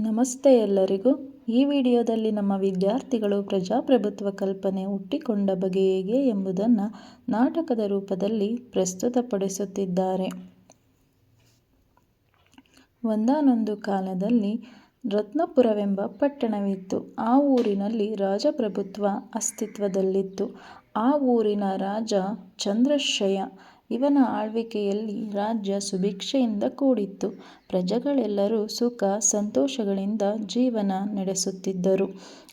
ನಮಸ್ತೆ ಎಲ್ಲರಿಗೂ. ಈ ವಿಡಿಯೋದಲ್ಲಿ ನಮ್ಮ ವಿದ್ಯಾರ್ಥಿಗಳು ಪ್ರಜಾಪ್ರಭುತ್ವ ಕಲ್ಪನೆ ಹುಟ್ಟಿಕೊಂಡ ಬಗೆ ಹೇಗೆ ಎಂಬುದನ್ನು ನಾಟಕದ ರೂಪದಲ್ಲಿ ಪ್ರಸ್ತುತಪಡಿಸುತ್ತಿದ್ದಾರೆ. ಒಂದಾನೊಂದು ಕಾಲದಲ್ಲಿ ರತ್ನಪುರವೆಂಬ ಪಟ್ಟಣವಿತ್ತು. ಆ ಊರಿನಲ್ಲಿ ರಾಜಪ್ರಭುತ್ವ ಅಸ್ತಿತ್ವದಲ್ಲಿತ್ತು. ಆ ಊರಿನ ರಾಜ ಚಂದ್ರಶಯ ಇವನ ಆಳ್ವಿಕೆಯಲ್ಲಿ ರಾಜ್ಯ ಸುಭಿಕ್ಷೆಯಿಂದ ಕೂಡಿತ್ತು. ಪ್ರಜೆಗಳೆಲ್ಲರೂ ಸುಖ, ಸಂತೋಷಗಳಿಂದ ಜೀವನ ನಡೆಸುತ್ತಿದ್ದರು.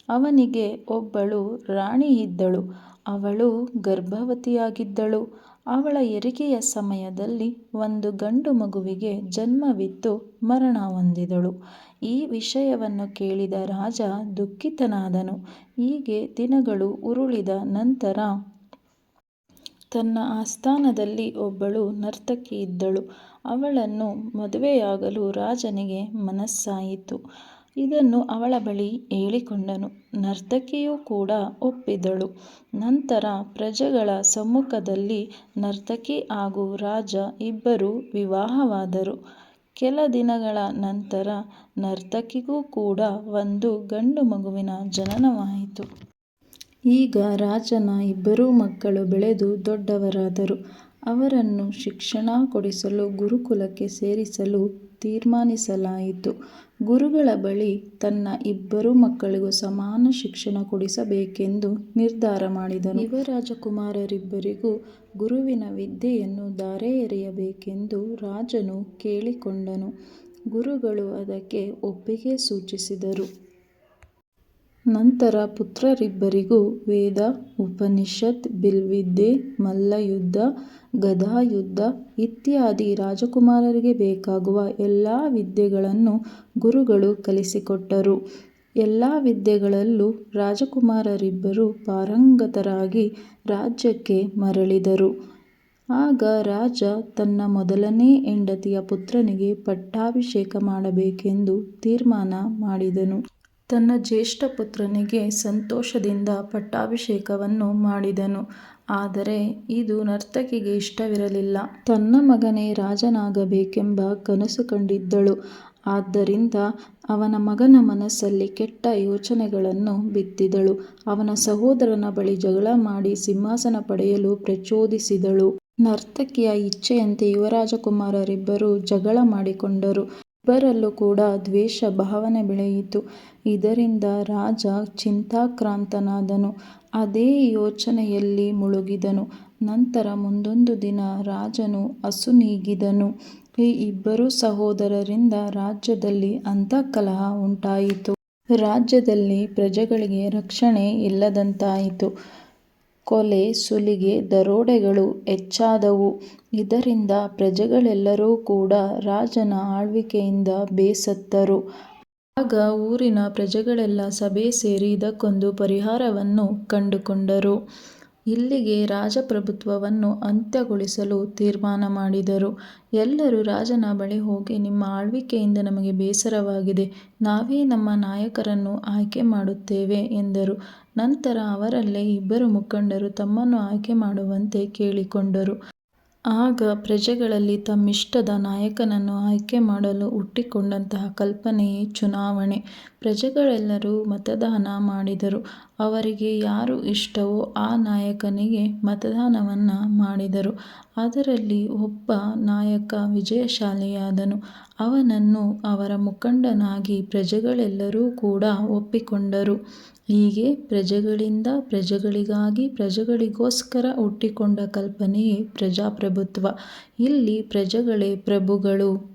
ಅವನಿಗೆ ಒಬ್ಬಳು ರಾಣಿ ಇದ್ದಳು, ಅವಳು ಗರ್ಭವತಿಯಾಗಿದ್ದಳು. ಅವಳ ಹೆರಿಗೆಯ ಸಮಯದಲ್ಲಿ ಒಂದು ಗಂಡು ಮಗುವಿಗೆ ಜನ್ಮವಿತ್ತು, ಮರಣ ಹೊಂದಿದಳು. ಈ ವಿಷಯವನ್ನು ಕೇಳಿದ ರಾಜ ದುಃಖಿತನಾದನು. ಹೀಗೆ ದಿನಗಳು ಉರುಳಿದ ನಂತರ ತನ್ನ ಆಸ್ಥಾನದಲ್ಲಿ ಒಬ್ಬಳು ನರ್ತಕಿ ಇದ್ದಳು. ಅವಳನ್ನು ಮದುವೆಯಾಗಲು ರಾಜನಿಗೆ ಮನಸ್ಸಾಯಿತು. ಇದನ್ನು ಅವಳ ಬಳಿ ಹೇಳಿಕೊಂಡನು. ನರ್ತಕಿಯೂ ಕೂಡ ಒಪ್ಪಿದಳು. ನಂತರ ಪ್ರಜೆಗಳ ಸಮ್ಮುಖದಲ್ಲಿ ನರ್ತಕಿ ಹಾಗೂ ರಾಜ ಇಬ್ಬರೂ ವಿವಾಹವಾದರು. ಕೆಲ ದಿನಗಳ ನಂತರ ನರ್ತಕಿಗೂ ಕೂಡ ಒಂದು ಗಂಡು ಮಗುವಿನ ಜನನವಾಯಿತು. ಈಗ ರಾಜನ ಇಬ್ಬರೂ ಮಕ್ಕಳು ಬೆಳೆದು ದೊಡ್ಡವರಾದರು. ಅವರನ್ನು ಶಿಕ್ಷಣ ಕೊಡಿಸಲು, ಗುರುಕುಲಕ್ಕೆ ಸೇರಿಸಲು ತೀರ್ಮಾನಿಸಲಾಯಿತು. ಗುರುಗಳ ಬಳಿ ತನ್ನ ಇಬ್ಬರು ಮಕ್ಕಳಿಗೂ ಸಮಾನ ಶಿಕ್ಷಣ ಕೊಡಿಸಬೇಕೆಂದು ನಿರ್ಧಾರ ಮಾಡಿದನು. ಯುವರಾಜಕುಮಾರರಿಬ್ಬರಿಗೂ ಗುರುವಿನ ವಿದ್ಯೆಯನ್ನು ಧಾರೆ ಎರೆಯಬೇಕೆಂದು ರಾಜನು ಕೇಳಿಕೊಂಡನು. ಗುರುಗಳು ಅದಕ್ಕೆ ಒಪ್ಪಿಗೆ ಸೂಚಿಸಿದರು. ನಂತರ ಪುತ್ರರಿಬ್ಬರಿಗೂ ವೇದ, ಉಪನಿಷತ್, ಬಿಲ್ವಿದ್ಯೆ, ಮಲ್ಲಯುದ್ಧ, ಗದಾಯುದ್ಧ ಇತ್ಯಾದಿ ರಾಜಕುಮಾರರಿಗೆ ಬೇಕಾಗುವ ಎಲ್ಲ ವಿದ್ಯೆಗಳನ್ನು ಗುರುಗಳು ಕಲಿಸಿಕೊಟ್ಟರು. ಎಲ್ಲ ವಿದ್ಯೆಗಳಲ್ಲೂ ರಾಜಕುಮಾರರಿಬ್ಬರು ಪಾರಂಗತರಾಗಿ ರಾಜ್ಯಕ್ಕೆ ಮರಳಿದರು. ಆಗ ರಾಜ ತನ್ನ ಮೊದಲನೇ ಹೆಂಡತಿಯ ಪುತ್ರನಿಗೆ ಪಟ್ಟಾಭಿಷೇಕ ಮಾಡಬೇಕೆಂದು ತೀರ್ಮಾನ ಮಾಡಿದನು. ತನ್ನ ಜ್ಯೇಷ್ಠ ಪುತ್ರನಿಗೆ ಸಂತೋಷದಿಂದ ಪಟ್ಟಾಭಿಷೇಕವನ್ನು ಮಾಡಿದನು. ಆದರೆ ಇದು ನರ್ತಕಿಗೆ ಇಷ್ಟವಿರಲಿಲ್ಲ. ತನ್ನ ಮಗನೇ ರಾಜನಾಗಬೇಕೆಂಬ ಕನಸು ಕಂಡಿದ್ದಳು. ಆದ್ದರಿಂದ ಅವನ ಮಗನ ಮನಸ್ಸಲ್ಲಿ ಕೆಟ್ಟ ಯೋಚನೆಗಳನ್ನು ಬಿತ್ತಿದಳು. ಅವನ ಸಹೋದರನ ಬಳಿ ಜಗಳ ಮಾಡಿ ಸಿಂಹಾಸನ ಪಡೆಯಲು ಪ್ರಚೋದಿಸಿದಳು. ನರ್ತಕಿಯ ಇಚ್ಛೆಯಂತೆ ಯುವರಾಜಕುಮಾರರಿಬ್ಬರು ಜಗಳ ಮಾಡಿಕೊಂಡರು. ಇಬ್ಬರಲ್ಲೂ ಕೂಡ ದ್ವೇಷ ಭಾವನೆ ಬೆಳೆಯಿತು. ಇದರಿಂದ ರಾಜ ಚಿಂತಾಕ್ರಾಂತನಾದನು. ಅದೇ ಯೋಚನೆಯಲ್ಲಿ ಮುಳುಗಿದನು. ನಂತರ ಮುಂದೊಂದು ದಿನ ರಾಜನು ಅಸುನೀಗಿದನು. ಈ ಇಬ್ಬರು ಸಹೋದರರಿಂದ ರಾಜ್ಯದಲ್ಲಿ ಅಂತಃಕಲಹ ಉಂಟಾಯಿತು. ರಾಜ್ಯದಲ್ಲಿ ಪ್ರಜೆಗಳಿಗೆ ರಕ್ಷಣೆ ಇಲ್ಲದಂತಾಯಿತು. ಕೊಲೆ, ಸುಲಿಗೆ, ದರೋಡೆಗಳು ಹೆಚ್ಚಾದವು. ಇದರಿಂದ ಪ್ರಜೆಗಳೆಲ್ಲರೂ ಕೂಡ ರಾಜನ ಆಳ್ವಿಕೆಯಿಂದ ಬೇಸತ್ತರು. ಆಗ ಊರಿನ ಪ್ರಜೆಗಳೆಲ್ಲ ಸಭೆ ಸೇರಿ ಇದಕ್ಕೊಂದು ಪರಿಹಾರವನ್ನು ಕಂಡುಕೊಂಡರು. ಇಲ್ಲಿಗೆ ರಾಜಪ್ರಭುತ್ವವನ್ನು ಅಂತ್ಯಗೊಳಿಸಲು ತೀರ್ಮಾನ ಮಾಡಿದರು. ಎಲ್ಲರೂ ರಾಜನ ಬಳಿ ಹೋಗಿ, ನಿಮ್ಮ ಆಳ್ವಿಕೆಯಿಂದ ನಮಗೆ ಬೇಸರವಾಗಿದೆ. ನಾವೇ ನಮ್ಮ ನಾಯಕರನ್ನು ಆಯ್ಕೆ ಮಾಡುತ್ತೇವೆ ಎಂದರು. ನಂತರ ಅವರಲ್ಲೇ ಇಬ್ಬರು ಮುಖಂಡರು ತಮ್ಮನ್ನು ಆಯ್ಕೆ ಮಾಡುವಂತೆ ಕೇಳಿಕೊಂಡರು. ಆಗ ಪ್ರಜೆಗಳಲ್ಲಿ ತಮ್ಮಿಷ್ಟದ ನಾಯಕನನ್ನು ಆಯ್ಕೆ ಮಾಡಲು ಹುಟ್ಟಿಕೊಂಡಂತಹ ಕಲ್ಪನೆಯೇ ಚುನಾವಣೆ. ಪ್ರಜೆಗಳೆಲ್ಲರೂ ಮತದಾನ ಮಾಡಿದರು. ಅವರಿಗೆ ಯಾರು ಇಷ್ಟವೋ ಆ ನಾಯಕನಿಗೆ ಮತದಾನವನ್ನು ಮಾಡಿದರು. ಅದರಲ್ಲಿ ಒಬ್ಬ ನಾಯಕ ವಿಜಯಶಾಲಿಯಾದನು. ಅವನನ್ನು ಅವರ ಮುಖಂಡನಾಗಿ ಪ್ರಜೆಗಳೆಲ್ಲರೂ ಕೂಡ ಒಪ್ಪಿಕೊಂಡರು. ಹೀಗೆ ಪ್ರಜೆಗಳಿಂದ ಪ್ರಜೆಗಳಿಗಾಗಿ ಪ್ರಜೆಗಳಿಗೋಸ್ಕರ ಹುಟ್ಟಿಕೊಂಡ ಕಲ್ಪನೆಯೇ ಪ್ರಜಾಪ್ರಭುತ್ವ ಇಲ್ಲಿ ಪ್ರಜೆಗಳೇ ಪ್ರಭುಗಳು.